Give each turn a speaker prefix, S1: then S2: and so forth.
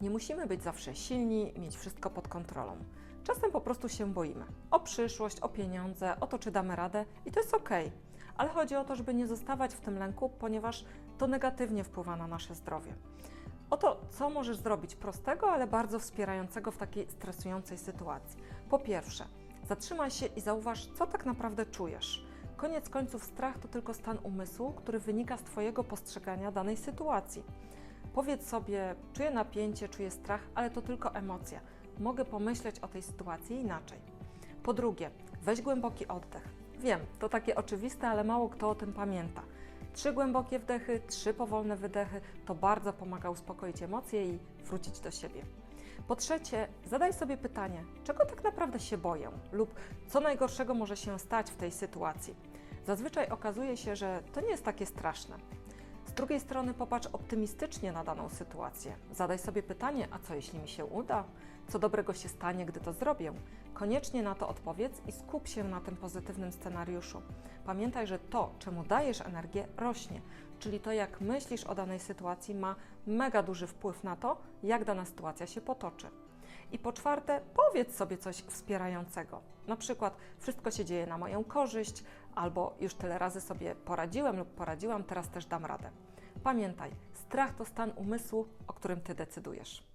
S1: Nie musimy być zawsze silni, mieć wszystko pod kontrolą. Czasem po prostu się boimy. O przyszłość, o pieniądze, o to, czy damy radę i to jest ok. Ale chodzi o to, żeby nie zostawać w tym lęku, ponieważ to negatywnie wpływa na nasze zdrowie. Oto, co możesz zrobić prostego, ale bardzo wspierającego w takiej stresującej sytuacji. Po pierwsze, zatrzymaj się i zauważ, co tak naprawdę czujesz. Koniec końców, strach to tylko stan umysłu, który wynika z Twojego postrzegania danej sytuacji. Powiedz sobie, czuję napięcie, czuję strach, ale to tylko emocja. Mogę pomyśleć o tej sytuacji inaczej. Po drugie, weź głęboki oddech. Wiem, to takie oczywiste, ale mało kto o tym pamięta. Trzy głębokie wdechy, trzy powolne wydechy to bardzo pomaga uspokoić emocje i wrócić do siebie. Po trzecie, zadaj sobie pytanie, czego tak naprawdę się boję lub co najgorszego może się stać w tej sytuacji. Zazwyczaj okazuje się, że to nie jest takie straszne. Drugiej strony popatrz optymistycznie na daną sytuację. Zadaj sobie pytanie, a co jeśli mi się uda? Co dobrego się stanie, gdy to zrobię? Koniecznie na to odpowiedz i skup się na tym pozytywnym scenariuszu. Pamiętaj, że to, czemu dajesz energię, rośnie, czyli to, jak myślisz o danej sytuacji, ma mega duży wpływ na to, jak dana sytuacja się potoczy. I po czwarte, powiedz sobie coś wspierającego. Na przykład, wszystko się dzieje na moją korzyść, albo już tyle razy sobie poradziłem lub poradziłam, teraz też dam radę. Pamiętaj, strach to stan umysłu, o którym ty decydujesz.